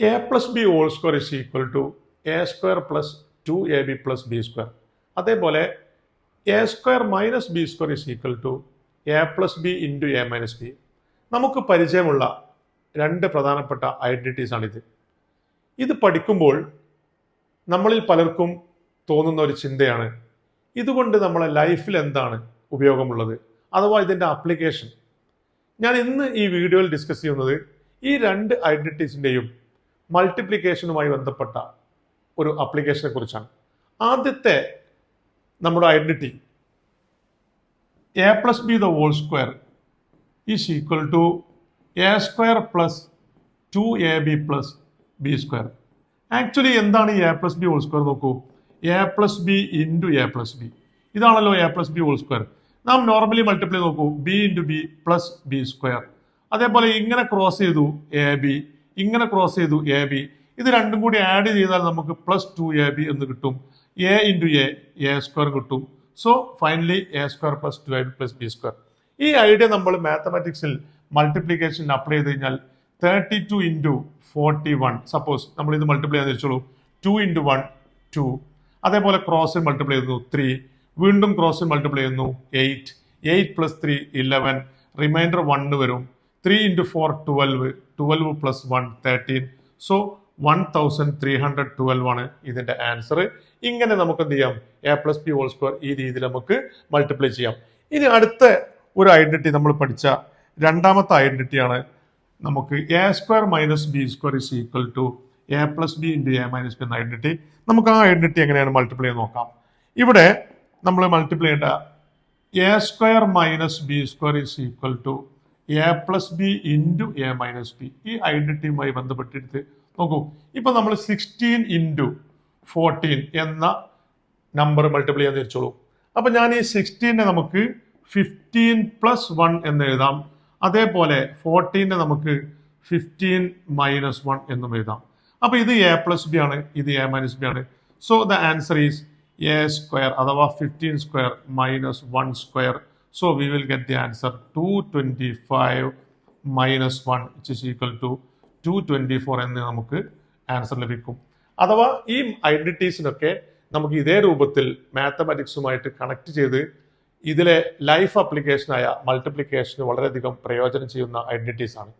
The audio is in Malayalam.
A plus B whole square is equal to A square plus two A B plus B square അതേപോലെ A square minus B square is equal to A plus B into A minus B നമുക്ക് പരിചയമുള്ള രണ്ട് പ്രധാനപ്പെട്ട ഐഡന്റിറ്റീസ് ആണിത്. ഇത് പഠിക്കുമ്പോൾ നമ്മളിൽ പലർക്കും തോന്നുന്ന ഒരു ചിന്തയാണ്. ഇതുകൊണ്ട് നമ്മളെ ലൈഫിൽ എന്താണ് ഉപയോഗമുള്ളത്? അഥവാ ഇതിന്റെ ആപ്ലിക്കേഷൻ ഞാൻ ഇന്ന് ഈ വീഡിയോയിൽ ഡിസ്കസ് ചെയ്യുന്നത് ഈ രണ്ട് ഐഡന്റിറ്റീസിന്റെയും മൾട്ടിപ്ലിക്കേഷനുമായി ബന്ധപ്പെട്ട ഒരു ആപ്ലിക്കേഷനെ കുറിച്ചാണ് ആദ്യത്തെ നമ്മുടെ identity A plus B the whole square is equal to A square plus two A B plus B square actually എന്താണ് ഈ A plus B whole square നോക്കൂ? A plus B into A plus B ഇതാണല്ലോ A plus B whole square നാം നോർമലി മൾട്ടിപ്ലൈ നോക്കൂ. B into B plus B square അതേപോലെ ഇങ്ങനെ ക്രോസ് ചെയ്തു എ ബി ഇങ്ങനെ ക്രോസ് ചെയ്തു എ ബി ഇത് രണ്ടും കൂടി ആഡ് ചെയ്താൽ നമുക്ക് പ്ലസ് ടു എ ബി എന്ന് കിട്ടും. A into A A square കിട്ടും. So finally A square plus two A B plus B square ഈ ഐഡിയ നമ്മൾ മാത്തമാറ്റിക്സിൽ മൾട്ടിപ്ലിക്കേഷൻ അപ്ലൈ ചെയ്ത് കഴിഞ്ഞാൽ thirty two into forty one suppose നമ്മൾ ഇത് മൾട്ടിപ്ലൈ ചെയ്യാൻ വെച്ചോളൂ ടു ഇന്റു വൺ ടു അതേപോലെ ക്രോസ് മൾട്ടിപ്ലൈ ചെയ്യുന്നു ത്രീ വീണ്ടും ക്രോസ് മൾട്ടിപ്ലൈ ചെയ്യുന്നു eight eight plus three eleven reminder one വരും. Three into four twelve twelve plus one thirteen so one thousand three hundred twelve ആണ് ഇതിന്റെ ആൻസർ ഇങ്ങനെ നമുക്ക് എന്ത് ചെയ്യാം? A plus P whole square ഈ രീതിയിൽ നമുക്ക് മൾട്ടിപ്ലൈ ചെയ്യാം. ഇനി അടുത്ത ഒരു ഐഡന്റിറ്റി നമ്മൾ പഠിച്ച രണ്ടാമത്തെ ഐഡന്റിറ്റിയാണ് നമുക്ക് A square minus B square is equal to A plus B into A minus B എന്ന ഐഡന്റിറ്റി നമുക്ക് ആ ഐഡന്റിറ്റി എങ്ങനെയാണ് മൾട്ടിപ്ലൈ നോക്കാം? ഇവിടെ നമ്മൾ മൾട്ടിപ്ലൈ ചെയ്യേണ്ട A square minus B square is equal to A plus B into A minus B ഈ ഐഡന്റിറ്റിയുമായി ബന്ധപ്പെട്ടിട്ട് നോക്കൂ. ഇപ്പൊ നമ്മൾ സിക്സ്റ്റീൻ ഇന്റു ഫോർട്ടീൻ എന്ന നമ്പർ മൾട്ടിപ്ലൈ ചെയ്യാൻ തിരിച്ചോളൂ അപ്പൊ ഞാൻ ഈ സിക്സ്റ്റീനെ നമുക്ക് ഫിഫ്റ്റീൻ പ്ലസ് വൺ എന്ന് എഴുതാം. അതേപോലെ ഫോർട്ടീനെ നമുക്ക് ഫിഫ്റ്റീൻ മൈനസ് വൺ എന്നും എഴുതാം. അപ്പൊ ഇത് എ പ്ലസ് ബി ആണ്. ഇത് എ മൈനസ് ബി ആണ്. So the answer is A square അഥവാ fifteen square minus one square will get the answer two twenty five minus one it is equal to two twenty four എന്ന് നമുക്ക് ആൻസർ ലഭിക്കും. അഥവാ ഈ ഐഡന്റിറ്റീസിനൊക്കെ നമുക്ക് ഇതേ രൂപത്തിൽ മാത്തമാറ്റിക്സുമായിട്ട് കണക്ട് ചെയ്ത് ഇതിലെ ലൈഫ് ആപ്ലിക്കേഷനായ മൾട്ടിപ്ലിക്കേഷന് വളരെയധികം പ്രയോജനം ചെയ്യുന്ന ഐഡന്റിറ്റീസ് ആണ്.